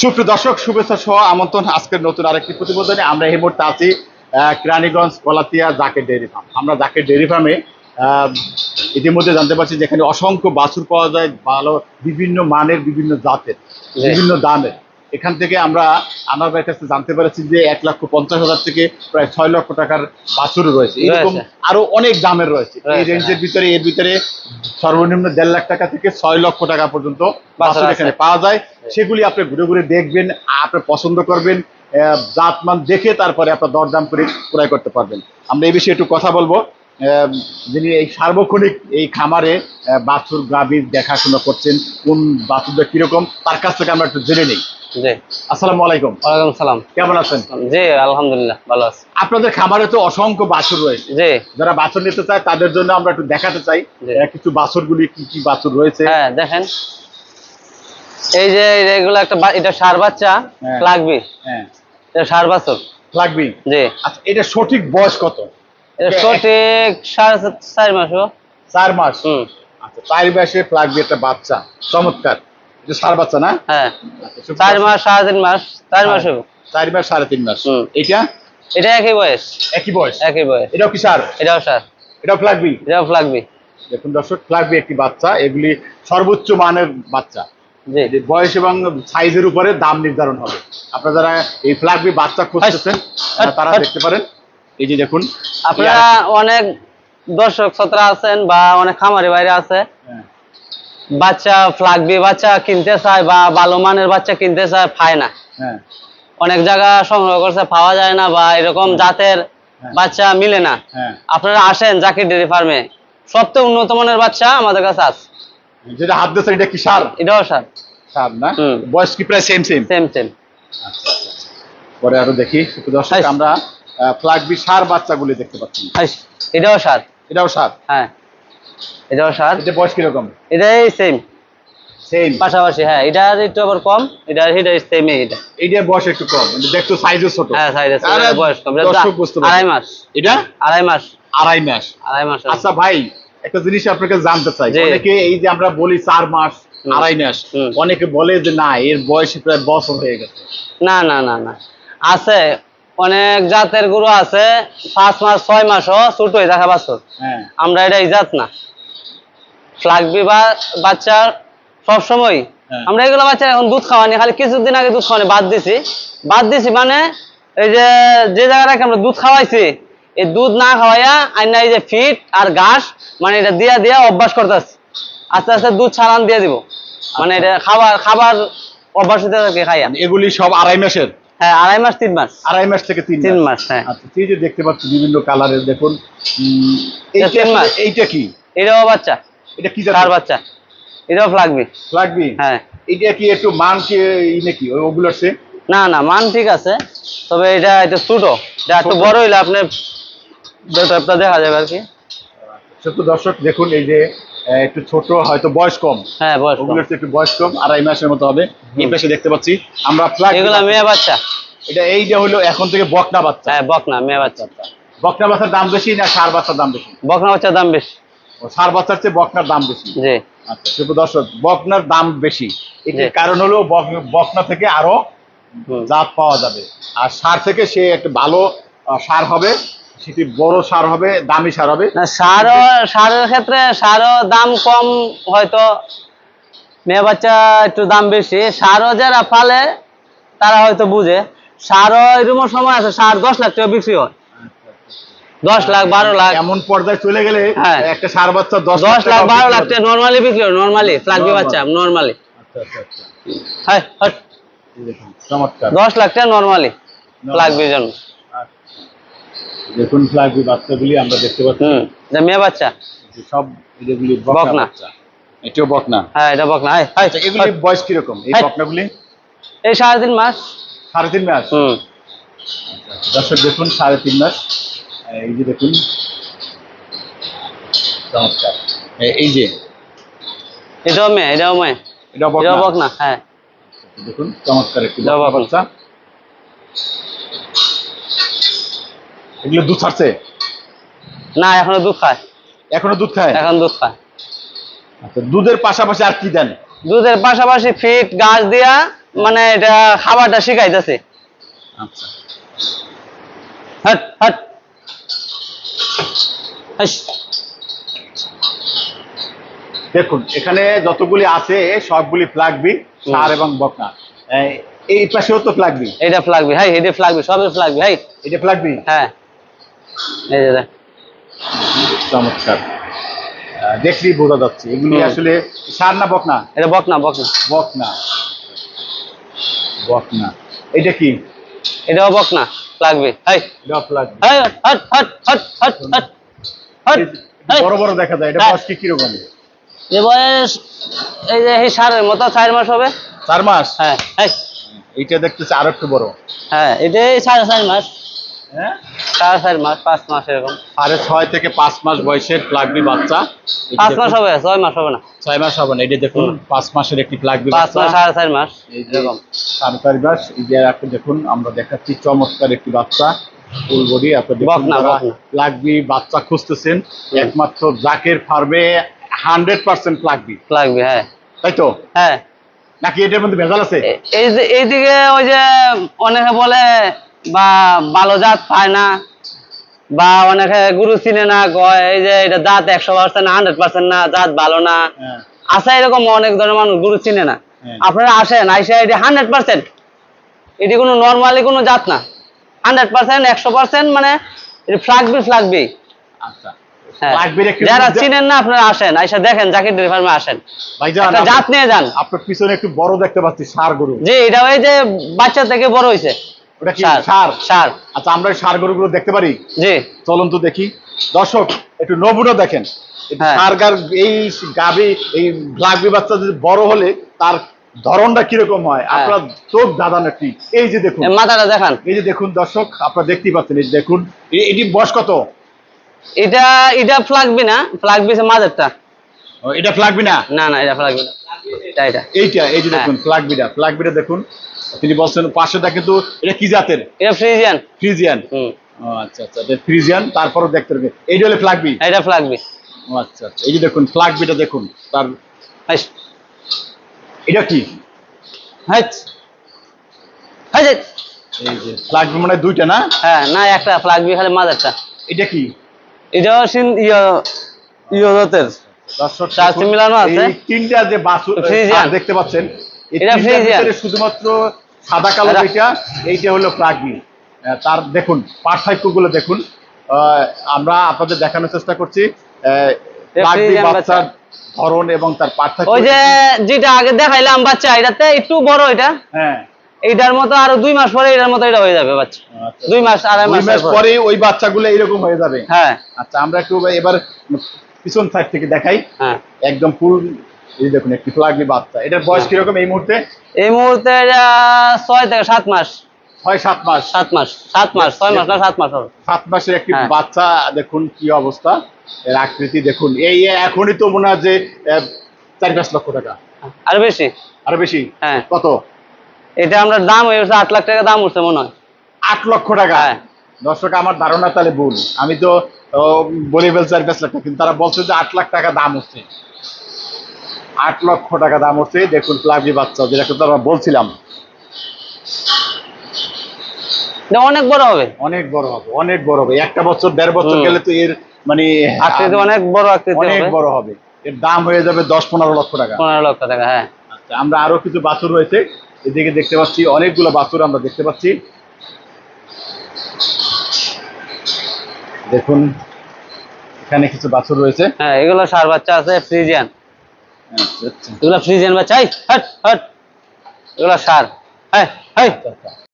সুপ্রিয় দর্শক শুভেচ্ছা সহ আমন্ত্রণ আজকের নতুন আরেকটি প্রতিবেদনে। আমরা এই মুহূর্তে আছি আহ, কেরানীগঞ্জ কলাতিয়া জাকের ডেয়ারি ফার্ম। আমরা জাকের ডেয়ারি ফার্মে আহ, ইতিমধ্যে জানতে পারছি যেখানে অসংখ্য বাছুর পাওয়া যায় ভালো বিভিন্ন মানের বিভিন্ন জাতের বিভিন্ন দামের। এখান থেকে আমরা আমার ভাইয়ের কাছে জানতে পেরেছি যে এক লক্ষ পঞ্চাশ হাজার থেকে প্রায় ছয় লক্ষ টাকার বাছুর রয়েছে। এরকম আরও অনেক দামের রয়েছে। এই রেঞ্জের হ্যাঁ। ভিতরে এর ভিতরে সর্বনিম্ন দেড় লাখ টাকা থেকে ছয় লক্ষ টাকা পর্যন্ত বাছুর এখানে পাওয়া যায়। সেগুলি আপনি ঘুরে ঘুরে দেখবেন আপনি পছন্দ করবেন জাতমান দেখে তারপরে আপনার দরদাম করে ক্রয় করতে পারবেন। আমরা এই বিষয়ে একটু কথা বলব। যিনি এই সার্বক্ষণিক এই খামারে বাছুর গাভীর দেখাশোনা করছেন কোন বাছুরটা কীরকম তার কাছ থেকে আমরা একটু জেনে নিই। জি। আসসালামু আলাইকুম। ওয়ালাইকুম সালাম। কেমন আছেন? জি আলহামদুলিল্লাহ ভালো আছি। আপনাদের খামারে তো অসংখ্য বাছুর রয়েছে। জি। যারা বাছুর নিতে চায় তাদের জন্য আমরা একটু দেখাতে চাই কিছু বাছুরগুলি কি কি বাছুর রয়েছে। হ্যাঁ দেখেন। এই যে এগুলো একটা এটা সার বাচ্চা হ্যাঁ। লাগবে হ্যাঁ। এটা সার বাছর। লাগবে জি। আচ্ছা এটা সঠিক বয়স কত? এটা সঠিক সাড়ে চার- মাস ও। চার মাস। হুম। আচ্ছা চার মাসে লাগবে একটা বাচ্চা। চমৎকার। এটা সার বাচ্চা না? হ্যাঁ। আচ্ছা, চার মাস সাড়ে তিন মাস চার মাস হবে। চার মাস সাড়ে তিন মাস। এটা এটা একই বয়স। একই বয়স? একই বয়স। এটাও কি সার? এটাও সার। এটাও ফ্লাগবি এটাও লাগবে দেখুন দর্শক ফ্লাগবি একটি বাচ্চা এগুলি সর্বোচ্চ মানের বাচ্চা। জি। বয়স এবং সাইজের উপরে দাম নির্ধারণ হবে। আপনারা যারা এই ফ্লাগবি বাচ্চা খুঁজতেছেন হাট, তারা দেখতে পারেন। এই যে দেখুন আপনারা অনেক দর্শক শ্রোতা আছেন বা অনেক খামারি বাইরে আছে। হ্যাঁ, বাচ্চা ফ্লাগবি বাচ্চা কিনতে চায় বা ভালো মানের বাচ্চা কিনতে চায় পায় না। হ্যাঁ। অনেক জায়গা সংগ্রহ করছে পাওয়া যায় না বা এরকম জাতের হ্যাঁ। বাচ্চা মিলে না। হ্যাঁ। আপনারা আসেন জাকির ডেরি ফার্মে। সবচেয়ে উন্নত মানের বাচ্চা আমাদের কাছে আছে। যেটা হাত দিয়েছেন এটা কি সার? এটাও স্যার সার না? বয়স কি প্রায় সেম সেম সেম সেম পরে আরও দেখি দর্শক। আমরা ফ্লাগবি সার বাচ্চাগুলি দেখতে পাচ্ছি। এটাও সার। এটাও সার? হ্যাঁ। এটাও সার এটা বয়স কীরকম? এটাই সেম সেম পাশাপাশি হ্যাঁ এটার একটু আবার কম এটা সেম এটা এইটার বয়স একটু কম সাইজও ছোট। হ্যাঁ সাইড আছে বয়স কম। দর্শক বুঝতে আড়াই মাস। এটা? আড়াই মাস। আড়াই মাস। আড়াই মাস আচ্ছা ভাই একটা জিনিস আপনাকে জানতে চাই। অনেকে এই যে আমরা বলি চার মাস আড়াই মাস অনেকে বলে যে না এর বয়স প্রায় বছর হয়ে গেছে। না না না না। আছে অনেক জাতের গরু আছে পাঁচ মাস ছয় মাসও ছোট হয়ে দেখা বাছর। হ্যাঁ। আমরা এটা ইজাত না। ফ্লাগবি বা বাচ্চার সব সময় হ্যাঁ। আমরা এগুলো বাচ্চা এখন দুধ খাওয়ানি খালি কিছুদিন আগে দুধ খাওয়ানি বাদ দিছি। বাদ দিছি মানে এই যে যে জায়গাটাকে আমরা দুধ খাওয়াইছি এই দুধ না খাওয়াইয়া আইনা এই যে ফিট আর ঘাস মানে এটা দিয়া দিয়া অভ্যাস করতেছি। আস্তে আস্তে দুধ ছাড়ান দিয়ে দিব। মানে এটা খাবার খাবার অভ্যাস হতে থাকে খাইয়া। এগুলি সব আড়াই মাসের? হ্যাঁ আড়াই মাস তিন মাস। আড়াই মাস থেকে তিন তিন মাস। হ্যাঁ। আচ্ছা এই যে দেখতে পাচ্ছি বিভিন্ন কালারের দেখুন। এইটা কি? এটাও বাচ্চা। এটা কি চার বাচ্চা। এটাও ফ্লাগবি লাগবি হ্যাঁ। এটা কি একটু মান কি নাকি? ওগুলোর সে না না মান ঠিক আছে। তবে এটা এটা ছোট। এটা একটু বড় হইলে আপনার বেটারটা দেখা যাবে আর কি। সত্য দর্শক দেখুন এই যে একটু ছোট হয়তো বয়স কম। হ্যাঁ বয়স ওগুলোর একটু বয়স কম আড়াই মাসের মতো হবে। এই পাশে দেখতে পাচ্ছি আমরা ফ্ল্যাগ এগুলা মেয়ে বাচ্চা। এটা এইটা হলো এখন থেকে বকনা বাচ্চা। হ্যাঁ বকনা মেয়ে বাচ্চা। বকনা বাচ্চার দাম বেশি না সার বাচ্চার দাম বেশি? বকনা বাচ্চার দাম বেশি। সার বাচ্চার চেয়ে বকনার দাম বেশি। জি। আচ্ছা শুভ দর্শক বকনার দাম বেশি। এটির কারণ হলো বক- বকনা থেকে আরও জাত পাওয়া যাবে। আর সার থেকে সে একটা ভালো সার হবে। সেটি বড় সার হবে দামি সার হবে। না সারও সারের ক্ষেত্রে সারও দাম কম হয়তো। মেয়ে বাচ্চা একটু দাম বেশি। সারও যারা পালে তারা হয়তো বুঝে। সারও এরকম সময় আছে সার দশ লাখ টাকা বিক্রি হয়। দশ লাখ বারো লাখ। এমন পর্যায়ে চলে গেলে হ্যাঁ। একটা সার বাচ্চা দশ দশ লাখ বারো লাখ টাকা নর্মালি বিক্রি হয় নর্মালি ফ্লাগবি বাচ্চা নর্মালি আচ্ছা আচ্ছা আচ্ছা। হ্যাঁ দশ লাখ টাকা নর্মালি ফ্লাগবির জন্য দেখুন ফ্লাগবি বাচ্চাগুলি আমরা দেখতে পাচ্ছি। মেয়ে বাচ্চা। সব যেগুলি বকনা এটাও বকনা। হ্যাঁ এটা বকনা। হাই হাই। আচ্ছা এগুলি বয়স কীরকম এই হাই। বকনাগুলি? এই সাড়ে তিন মাস। সাড়ে তিন মাস। হুম। দর্শক দেখুন সাড়ে তিন মাস। এই যে দেখুন। চমৎকার। এই যে। এটাও মেয়ে এটাও মেয়ে। এটা এটাও বকনা। বকনা হ্যাঁ। দেখুন চমৎকার একটি। বাচ্চা। এগুলো দুধ ছাড়ছে? না এখনও দুধ খায়। এখনও দুধ খায়? এখন দুধ খায়। আচ্ছা দুধের পাশাপাশি আর কি দেন? দুধের পাশাপাশি ফিট গাছ দিয়া মানে এটা খাবারটা শিখাইতেছে। আচ্ছা। হট হট। দেখুন এখানে যতগুলি আছে সবগুলি ফ্লাগবি সার এবং বকনা। এই- পাশেও তো ফ্লাগবি এটা ফ্লাগবি হাই এটা ফ্লাগবি সবই ফ্লাগবি হাই। এটা ফ্লাগবি হ্যাঁ। এই যে দেখ। চমৎকার। আহ, দেখলেই বোঝা যাচ্ছে এগুলি আসলে সার না বকনা? এটা বকনা বকনা। বকনা। বকনা। এটা কি? এটাও বকনা ফ্লাগবি হাই। এটা ফ্লাগবি হাই হট হট হট হট হট। বড় বড় দেখা যায় এটা। বয়স কি কীরকম? এ বয়স এই যে এই সারের মতো চার মাস হবে। চার মাস? হ্যাঁ এইটা দেখতেছে আরও একটু বড়। হ্যাঁ এটাই সাড়ে চার মাস। হ্যাঁ? সাড়ে চার মাস পাঁচ মাস এরকম। সাড়ে ছয় থেকে পাঁচ মাস বয়সের প্লাগবি বাচ্চা। পাঁচ মাস হবে ছয় মাস হবে না। ছয় মাস হবে না এটা দেখুন পাঁচ মাসের একটি প্লাগবি পাঁচ মাস সাড়ে চার মাস এরকম। সাড়ে চার মাস এই যে দেখুন আমরা দেখাচ্ছি চমৎকার একটি বাচ্চা। ফুল বডি বকনা, বকনা। বাচ্চা খুঁজতেছেন একমাত্র জাকের ফার্মে হান্ড্রেড পার্সেন্ট লাগবে। হ্যাঁ। তাই তো? হ্যাঁ। নাকি এটার মধ্যে ভেজাল আছে? এই যে এইদিকে ওই যে অনেকে বলে বা ভালো জাত পায় না বা অনেকে গুরু চিনে না কয় এই যে এটা জাত একশো পার্সেন্ট হান্ড্রেড পার্সেন্ট না জাত ভালো না। হ্যাঁ। আছে এরকম অনেক ধরনের মানুষ গুরু চিনে না। হ্যাঁ। আপনারা আসেন আইসা এটি হান্ড্রেড পার্সেন্ট এটি কোনো নর্মালি কোনো জাত না। হান্ড্রেড পার্সেন্ট একশো পার্সেন্ট মানে ফ্লাগবি ফ্লাগবি আচ্ছা। হ্যাঁ। প্লাগবির একটু যারা চিনেন না আপনারা আসেন। আইসা দেখেন জাকির ডেয়ারি ফার্মে আসেন। জাত নিয়ে যান। আপনার পিছনে একটু বড় দেখতে পাচ্ছি সার গরু। জি এটা ওই যে বাচ্চা থেকে বড় হয়েছে ওটা কি সার সার? আচ্ছা আমরা সার গরুগুলো দেখতে পারি? জি। চলুন তো দেখি। দর্শক একটু নমুনা দেখেন। হ্যাঁ। সার গার এই গাবি এই বাচ্চা যদি বড় হলে তার ধরনটা কীরকম হয়? হ্যাঁ। আপনার চোখ দাদান একটি এই যে দেখুন। মাথাটা দেখান। এই যে দেখুন দর্শক আপনারা দেখতেই পাচ্ছেন এই দেখুন। এটি বয়স কত? এটা এটা ফ্লাগবি না? ফ্লাগবি সে মাঝেরটা এটা ফ্লাগবি না? না না এটা ফ্লাগবি না। এটা এটা। এইটা এই যে হ্যাঁ। দেখুন ফ্লাগবিটা ফ্লাগবিটা দেখুন। তিনি বলছেন পাশেটা কিন্তু এটা কি জাতের? এটা ফ্রিজিয়ান। ফ্রিজিয়ান। হুম। আচ্ছা আচ্ছা এটা ফ্রিজিয়ান তারপরও দেখতে হবে। এইটা হলে ফ্লাগবি এটা ফ্লাগবি আচ্ছা আচ্ছা। এই যে দেখুন ফ্লাগবিটা দেখুন তার এটা কি? হাইস হাইস এই যে মানে দুইটা না? হ্যাঁ না একটা ফ্লাগবি খালি মাঝেরটা। এটা কি? এটাও সিন ইয়ে মিলানো আছে। এই তিনটা যে। সার দেখতে পাচ্ছেন। এটা ফ্রিজিয়ান। শুধুমাত্র সাদা কালো এটা- এইটা হলো প্লাগবি তার দেখুন পার্থক্যগুলো দেখুন। আমরা আপনাদের দেখানোর চেষ্টা করছি। আহ, এটা প্লাগবি ফ্রিজিয়ান বাচ্চার ধরন এবং তার পার্থক্য ওই যে যেটা আগে দেখাইলাম বাচ্চা এটাতে একটু বড় এটা। হ্যাঁ। এইটার মতো আরও দুই মাস পরে এটার মতো এটা হয়ে যাবে বাচ্চা। আচ্ছা। দুই মাস আড়াই মাস মাস পরে। ওই বাচ্চাগুলো এরকম হয়ে যাবে। হ্যাঁ। আচ্ছা আমরা একটু এবার পিছন সাইড থেকে দেখাই। হ্যাঁ। একদম ফুল এই দেখুন একটি ফ্লাগবি বাচ্চা। এটার বয়স হ্যাঁ। কীরকম এই মুহূর্তে? এই মুহূর্তে এটা ছয় থেকে সাত মাস। ছয় সাত মাস। সাত মাস সাত মাস ছয় মাস না সাত মাস হবে। সাত মাসের একটি হ্যাঁ। বাচ্চা দেখুন কি অবস্থা। এর আকৃতি দেখুন। এই এখনই তো মনে হয় যে আহ, পাঁচ লক্ষ টাকা। আর বেশি? আরও বেশি? হ্যাঁ। কত? এটা আমরা দাম হয়েছে আট লাখ টাকা দাম উঠছে মনে হয়। আট লক্ষ টাকা? হ্যাঁ। দর্শক আমার ধারণা তাহলে ভুল। আমি তো বলে ফেলছি চার পাঁচ লাখ টাকা কিন্তু তারা বলছে যে আট লাখ টাকা দাম হচ্ছে। আট লক্ষ টাকা দাম হচ্ছে। দেখুন প্লাগি বাচ্চা যেটা কিন্তু আমরা বলছিলাম এটা অনেক বড় হবে। অনেক বড় হবে অনেক বড় হবে। একটা বছর দেড় বছর গেলে তো এর মানে আকৃতি অনেক বড় আকৃতি অনেক বড় হবে। এর দাম হয়ে যাবে দশ পনেরো লক্ষ টাকা। পনেরো লক্ষ টাকা হ্যাঁ। আচ্ছা আমরা আরও কিছু বাছুর রয়েছে। এদিকে দেখতে পাচ্ছি অনেকগুলো বাছুর আমরা দেখতে পাচ্ছি। দেখুন এখানে কিছু বাছুর রয়েছে। হ্যাঁ এগুলো সার বাচ্চা আছে ফ্রিজিয়ান। আচ্ছা, আচ্ছা, এগুলো ফ্রিজিয়ান বাচ্চা হট হট। এগুলো সার। হ্যাঁ হ্যাঁ।